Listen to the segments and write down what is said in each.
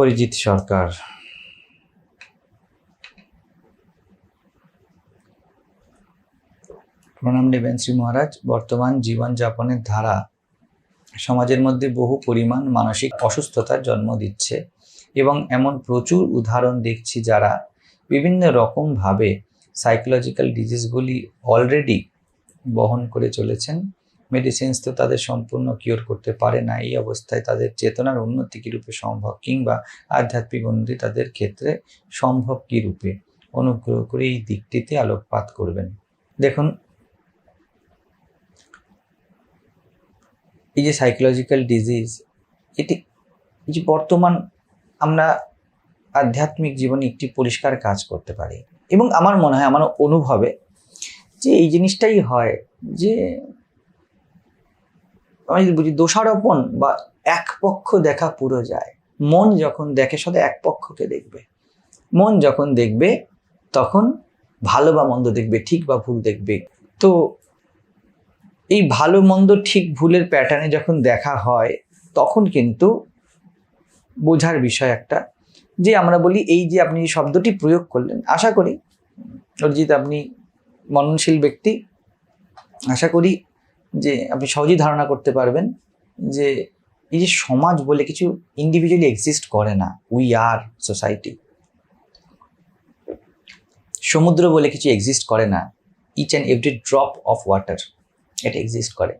অরিজিৎ সরকার। প্রণাম নেবেন শ্রী মহারাজ। বর্তমান জীবনযাপনের ধারা সমাজের মধ্যে বহু পরিমাণ মানসিক অসুস্থতার জন্ম দিচ্ছে এবং এমন প্রচুর উদাহরণ দেখছি যারা বিভিন্ন রকমভাবে সাইকোলজিক্যাল ডিজিজগুলি অলরেডি বহন করে চলেছেন। মেডিসিনস তো তাদের সম্পূর্ণ কিওর করতে পারে না। এই অবস্থায় তাদের চেতনার উন্নতি কী রূপে সম্ভব? কিংবা আধ্যাত্মিক উন্নতি তাদের ক্ষেত্রে সম্ভব কী রূপে অনুগ্রহ করে এই দিকটিতে আলোকপাত করবেন। দেখুন, এই যে সাইকোলজিক্যাল ডিজিজ এটি এই যে বর্তমান আমরা আধ্যাত্মিক জীবনে একটি পরিষ্কার কাজ করতে পারি। এবং আমার মনে হয়, আমার অনুভবে যে এই জিনিসটাই হয় যে আমি যদি বুঝি দোষারোপণ বা এক পক্ষ দেখা পুরো যায়, মন যখন দেখে শুধু এক পক্ষকে দেখবে। মন যখন দেখবে, তখন ভালো বা মন্দ দেখবে, ঠিক বা ভুল দেখবে। তো এই ভালো, মন্দ, ঠিক, ভুলের প্যাটার্নে যখন দেখা হয়, তখন কিন্তু বোঝার বিষয় একটা যে আমরা বলি এই যে আপনি শব্দটি প্রয়োগ করলেন, আশা করি অরিজিৎ আপনি মননশীল ব্যক্তি, আশা করি যে আপনি সহজেই ধারণা করতে পারবেন যে এই যে সমাজ বলে কিছু ইন্ডিভিজুয়ালি এক্সিস্ট করে না উই আর সোসাইটি সমুদ্র বলে কিছু এক্সিস্ট করে না each and every drop of water এটা এক্সিস্ট করে।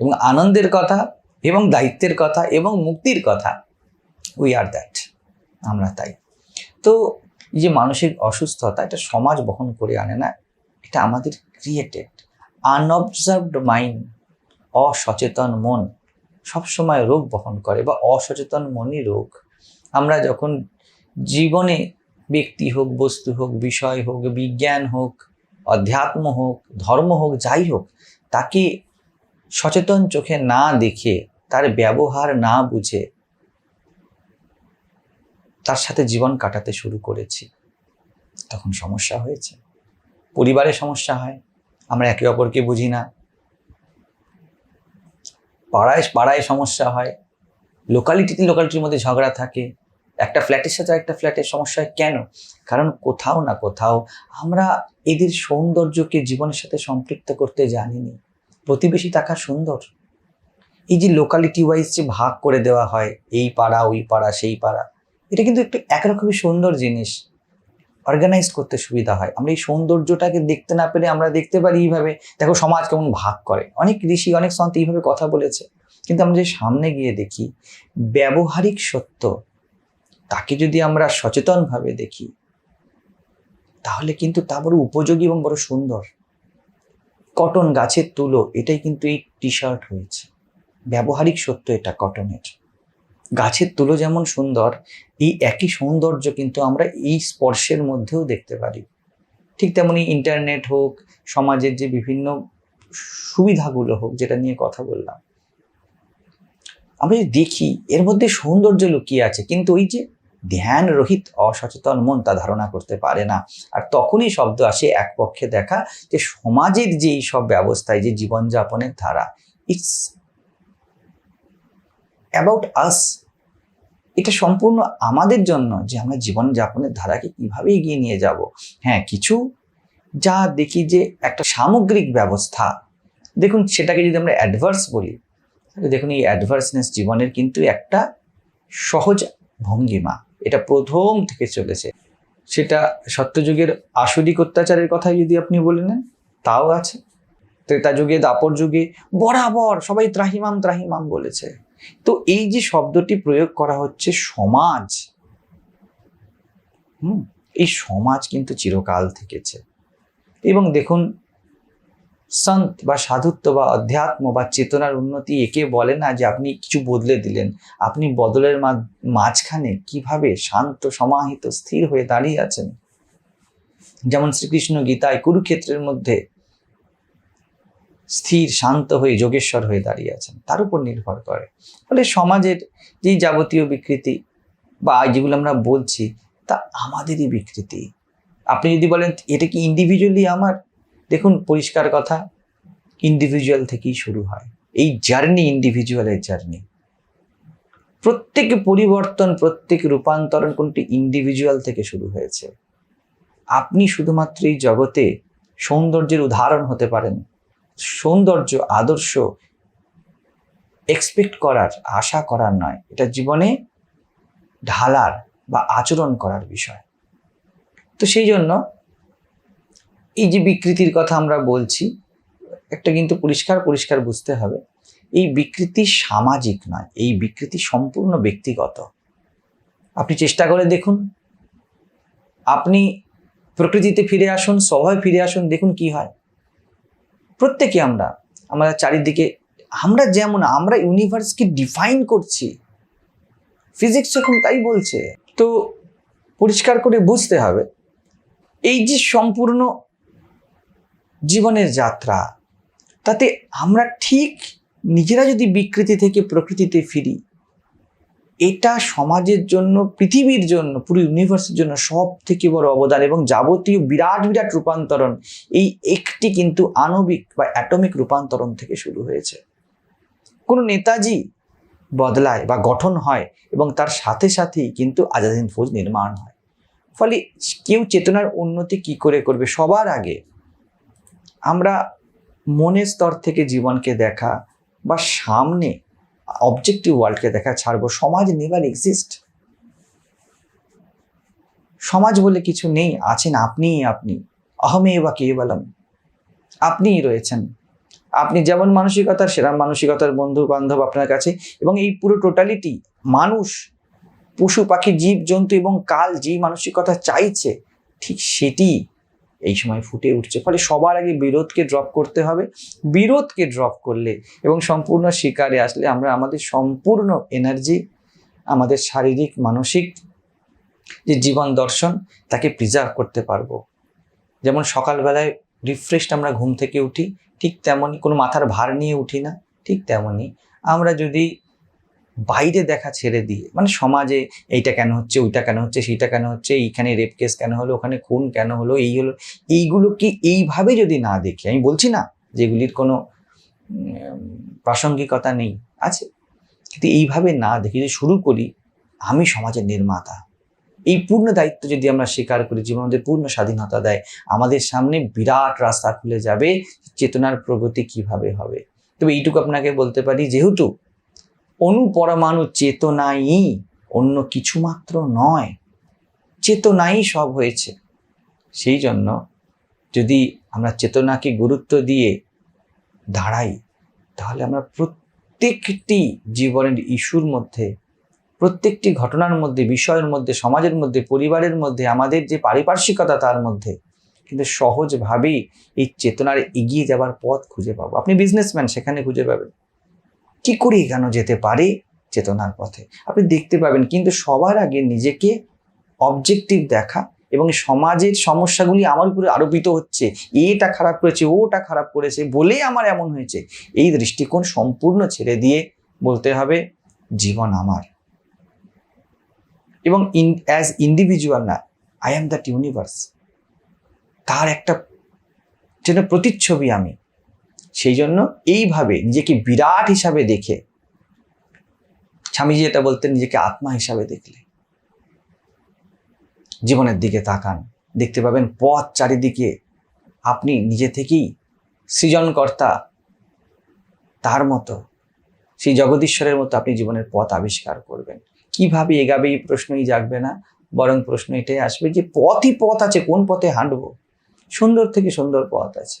এবং আনন্দের কথা, এবং দায়িত্বের কথা, এবং মুক্তির কথা উই আর দ্যাট আমরা তাই। তো এই যে মানসিক অসুস্থতা, এটা সমাজ বহন করে আনে না, এটা আমাদের ক্রিয়েটেড আনঅবজার্ভড মাইন্ড, অসচেতন মন সবসময় রোগ বহন করে বা অসচেতন মনই রোগ। আমরা যখন জীবনে ব্যক্তি হোক, বস্তু হোক, বিষয় হোক, বিজ্ঞান হোক, অধ্যাত্ম হোক, ধর্ম হোক, যাই হোক, তাকে সচেতন চোখে না দেখে, তার ব্যবহার না বুঝে, তার সাথে জীবন কাটাতে শুরু করেছি। তখন সমস্যা হয়েছে। পরিবারে সমস্যা হয়। আমরা একে অপরকে বুঝি না। পাড়ায় পাড়ায় সমস্যা হয়। লোকালিটিতে লোকালিটির মধ্যে ঝগড়া থাকে। একটা ফ্ল্যাটের সাথে একটা ফ্ল্যাটের সমস্যা হয় কেন? কারণ কোথাও না কোথাও আমরা এদের সৌন্দর্যকে জীবনের সাথে সম্পৃক্ত করতে জানিনি। প্রতিবেশী থাকা সুন্দর। এই যে লোকালিটি ওয়াইজ যে ভাগ করে দেওয়া হয়, এই পাড়া, ওই পাড়া, সেই পাড়া, এটা কিন্তু একটু একরকমই সুন্দর জিনিস। অর্গানাইজ করতে সুবিধা হয়। আমরা এই সৌন্দর্যটাকে দেখতে না পেরে আমরা দেখতে পারি এইভাবে, দেখো সমাজ কেমন ভাগ করে। অনেক ঋষি, অনেক সন্ত এইভাবে কথা বলেছে। কিন্তু আমরা যে সামনে গিয়ে দেখি, ব্যবহারিক সত্য তাকে যদি আমরা সচেতনভাবে দেখি, তাহলে কিন্তু তা বড় উপযোগী এবং বড় সুন্দর। কটন গাছের তুলো, এটাই কিন্তু এই টি শার্ট হয়েছে। ব্যবহারিক সত্য এটা, কটনের। গাছের তুলো যেমন সুন্দর, এই একই সৌন্দর্য কিন্তু আমরা এই স্পর্শের মধ্যেও দেখতে পারি। ঠিক তেমনি ইন্টারনেট হোক, সমাজের যে বিভিন্ন সুবিধাগুলো হোক, যেটা নিয়ে কথা বললাম। আমরা যদি দেখি, এর মধ্যে সৌন্দর্য লুকিয়ে আছে, কিন্তু ওই যে ধ্যান রহিত অসচেতন মন তা ধারণা করতে পারে না। আর তখনই শব্দ আসে এক পক্ষে দেখা যে সমাজের যে এই সব ব্যবস্থায়, যে জীবনযাপনের ধারা ইটস অ্যাবাউট আস এটা সম্পূর্ণ আমাদের জন্য যে আমরা জীবনযাপনের ধারাকে কীভাবে এগিয়ে নিয়ে যাব। হ্যাঁ কিছু যা দেখি যে একটা সামগ্রিক ব্যবস্থা, দেখুন সেটাকে যদি আমরা অ্যাডভার্স বলি, তাহলে দেখুন এই অ্যাডভার্সনেস জীবনের কিন্তু একটা সহজ ভঙ্গিমা, এটা প্রথম থেকে চলেছে। সেটা সত্যযুগের আসরিক অত্যাচারের কথাই যদি আপনি বলে নেন, তাও আছে। ত্রেতা যুগে দাপর যুগে, বরাবর সবাই ত্রাহিমাম ত্রাহিমাম বলেছে। তো এই যে শব্দটি প্রয়োগ করা হচ্ছে সমাজ, হুম, এই সমাজ কিন্তু চিরকাল থেকেছে। এবং দেখুন, সন্ত বা সাধুত্ব বা অধ্যাত্ম বা চেতনার উন্নতি একে বলে না যে আপনি কিছু বদলে দিলেন। আপনি বদলের মাঝখানে কীভাবে শান্ত, সমাহিত, স্থির হয়ে দাঁড়িয়ে আছেন? যেমন শ্রীকৃষ্ণ গীতায় কুরুক্ষেত্রের মধ্যে স্থির, শান্ত হয়ে যোগেশ্বর হয়ে দাঁড়িয়ে আছেন। তার উপর নির্ভর করে। ফলে সমাজের যেই যাবতীয় বিকৃতি বা যেগুলো আমরা বলছি, তা আমাদেরই বিকৃতি। আপনি যদি বলেন, এটা কি ইন্ডিভিজুয়ালি আমার? দেখুন, পরিষ্কার কথা ইন্ডিভিজুয়াল থেকেই শুরু হয়। এই জার্নি ইন্ডিভিজুয়ালের জার্নি প্রত্যেক পরিবর্তন, প্রত্যেক রূপান্তরণ কোনটি ইন্ডিভিজুয়াল থেকে শুরু হয়েছে। আপনি শুধুমাত্র এই জগতে সৌন্দর্যের উদাহরণ হতে পারেন। সৌন্দর্য, আদর্শ এক্সপেক্ট করার, আশা করার নয়। এটা জীবনে ঢালার বা আচরণ করার বিষয়। তো সেই জন্য এই যে বিকৃতির কথা আমরা বলছি, একটা কিন্তু পরিষ্কার পরিষ্কার বুঝতে হবে, এই বিকৃতি সামাজিক নয়, এই বিকৃতি সম্পূর্ণ ব্যক্তিগত। আপনি চেষ্টা করে দেখুন। আপনি প্রকৃতিতে ফিরে আসুন স্বভাবে ফিরে আসুন, দেখুন কি হয়। প্রত্যেকে আমরা আমরা চারিদিকে, আমরা যেমন, আমরা ইউনিভার্সকে ডিফাইন করছি ফিজিক্স যখন তাই বলছে। তো পরিষ্কার করে বুঝতে হবে, এই যে সম্পূর্ণ জীবনের যাত্রা, তাতে আমরা ঠিক নিজেরা যদি বিকৃতি থেকে প্রকৃতিতে ফিরি এটা সমাজের জন্য, পৃথিবীর জন্য, পুরো ইউনিভার্সের জন্য সব থেকে বড় অবদান এবং যাবতীয় বিরাট বিরাট রূপান্তরণ এই একটি কিন্তু আণবিক বা অ্যাটমিক রূপান্তরণ থেকে শুরু হয়েছে। কোনো নেতাজি বদলায় বা গঠন হয় এবং তার সাথে সাথেই কিন্তু আজাদিন ফৌজ নির্মাণ হয়। ফলে কেউ চেতনার উন্নতি কি করে করবে সবার আগে? আমরা মনের স্তর থেকে জীবনকে দেখা বা সামনে অবজেক্টিভ ওয়ার্ল্ডকে দেখা ছাড়বো, সমাজ নেভার এক্সিস্ট সমাজ বলে কিছু নেই, আছেন আপনিই আপনি আহমে বা কে বলম আপনিই রয়েছেন। আপনি যেমন মানসিকতার সেরাম মানসিকতার বন্ধু বান্ধব আপনার কাছে, এবং এই পুরো টোটালিটি মানুষ, পশু, পাখি, জীব, জন্তু এবং কাল যেই মানসিকতা চাইছে, ঠিক সেটি এই সময় ফুটে উঠছে। ফলে সবার আগে বিরোধকে ড্রপ করতে হবে। বিরোধকে ড্রপ করলে এবং সম্পূর্ণ শিকারে আসলে আমরা আমাদের সম্পূর্ণ এনার্জি আমাদের শারীরিক, মানসিক যে জীবন দর্শন, তাকে প্রিজার্ভ করতে পারব। যেমন সকালবেলায় রিফ্রেশড আমরা ঘুম থেকে উঠি, ঠিক তেমনই কোনো মাথার ভার নিয়ে উঠি না, ঠিক তেমনই আমরা যদি বাইরে দেখা ছেড়ে দিয়ে মানে সমাজে এইটা কেন হচ্ছে, ওইটা কেন হচ্ছে, সেইটা কেন হচ্ছে, এইখানে রেপ কেস কেন হলো, ওখানে খুন কেন হলো, এই হলো, এইগুলোকে এইভাবে যদি না দেখি, আমি বলছি না যেগুলির কোনো প্রাসঙ্গিকতা নেই, আছে। কিন্তু এইভাবে না দেখি, যদি শুরু করি, আমি সমাজের নির্মাতা। এই পূর্ণ দায়িত্ব যদি আমরা স্বীকার করি জীবন আমাদের পূর্ণ স্বাধীনতা দেয়, আমাদের সামনে বিরাট রাস্তা খুলে যাবে, চেতনার প্রগতি কীভাবে হবে? তবে এইটুকু আপনাকে বলতে পারি, যেহেতু অনুপরমাণু চেতনাই, অন্য কিছু মাত্র নয়। চেতনাই সব হয়েছে। সেই জন্য যদি আমরা চেতনাকে গুরুত্ব দিয়ে দাঁড়াই, তাহলে আমরা প্রত্যেকটি জীবনের ইস্যুর মধ্যে, প্রত্যেকটি ঘটনার মধ্যে, বিষয়ের মধ্যে, সমাজের মধ্যে, পরিবারের মধ্যে, আমাদের যে পারিপার্শ্বিকতা তার মধ্যে, কিন্তু সহজভাবেই এই চেতনার এগিয়ে যাবার পথ খুঁজে পাবো। আপনি বিজনেসম্যান সেখানে খুঁজে পাবেন। কি করে এগানো যেতে পারে চেতনার পথে? আপনি দেখতে পাবেন কিন্তু সবার আগে নিজেকে অবজেক্টিভ দেখা এবং সমাজের সমস্যাগুলি আমার উপরে আরোপিত হচ্ছে, এটা খারাপ করেছে, ওটা খারাপ করেছে বলেই আমার এমন হয়েছে, এই দৃষ্টিকোণ সম্পূর্ণ ছেড়ে দিয়ে বলতে হবে, জীবন আমার। এবং ইন অ্যাজ ইন্ডিভিজুয়াল না আই অ্যাম দ্যাট ইউনিভার্স তার একটা যেন প্রতিচ্ছবি আমি সেই জন্য এইভাবে নিজেকে বিরাট হিসাবে দেখে, স্বামীজি এটা বলতেন, নিজেকে আত্মা হিসাবে দেখলে। জীবনের দিকে তাকান, দেখতে পাবেন পথ চারিদিকে আপনি নিজে থেকেই সৃজনকর্তা, তার মতো, সেই জগদীশ্বরের মতো আপনি জীবনের পথ আবিষ্কার করবেন। কীভাবে এগাবে এই প্রশ্নই জাগবে না, বরং প্রশ্ন এটাই আসবে যে পথই পথ আছে, কোন পথে হাঁটবো? সুন্দর থেকে সুন্দর পথ আছে।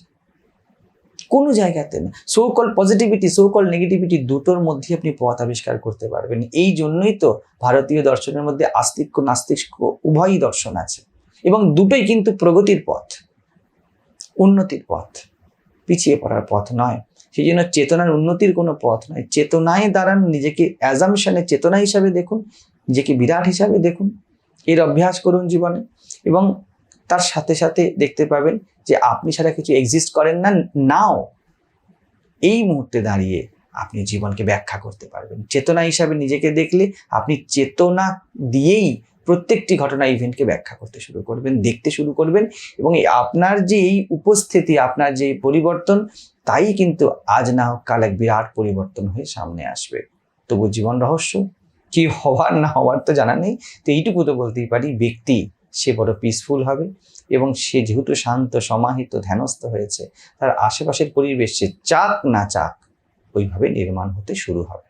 কোনো জায়গাতে না। So called positivity so called negativity দুটোর মধ্যে আপনি পথ আবিষ্কার করতে পারবেন। এই জন্যই তো ভারতীয় দর্শনের মধ্যে আস্তিক্য নাস্তিক্য উভয়ই দর্শন আছে। এবং দুটোই কিন্তু প্রগতির পথ, উন্নতির পথ, পিছিয়ে পড়ার পথ নয়। সেই জন্য চেতনার উন্নতির কোনো পথ নয়। চেতনায় দাঁড়ান, নিজেকে অ্যাজামশনে চেতনা হিসাবে দেখুন, নিজেকে বিরাট হিসাবে দেখুন। এর অভ্যাস করুন জীবনে। এবং তার সাথে সাথে দেখতে পাবেন যে আপনি ছাড়া কিছু এক্সিস্ট করেন না, নাও। এই মুহূর্তে দাঁড়িয়ে আপনি জীবনকে ব্যাখ্যা করতে পারবেন। চেতনা হিসাবে নিজেকে দেখলে আপনি চেতনা দিয়েই প্রত্যেকটি ঘটনা ইভেন্টকে ব্যাখ্যা করতে শুরু করবেন, দেখতে শুরু করবেন এবং আপনার যে এই উপস্থিতি, আপনার যে পরিবর্তন, তাই কিন্তু আজ না হোক, কাল এক বিরাট পরিবর্তন হয়ে সামনে আসবে। তবু জীবন রহস্য, কি হওয়ার না হওয়ার তো জানা নেই। তো এইটুকু তো বলতেই পারি, ব্যক্তি সে বড় পিসফুল হবে এবং সে যেহেতু শান্ত, সমাহিত, ধ্যানস্থ হয়েছে, তার আশেপাশের পরিবেশে চাক না চাক, ওইভাবে নির্মাণ হতে শুরু হবে।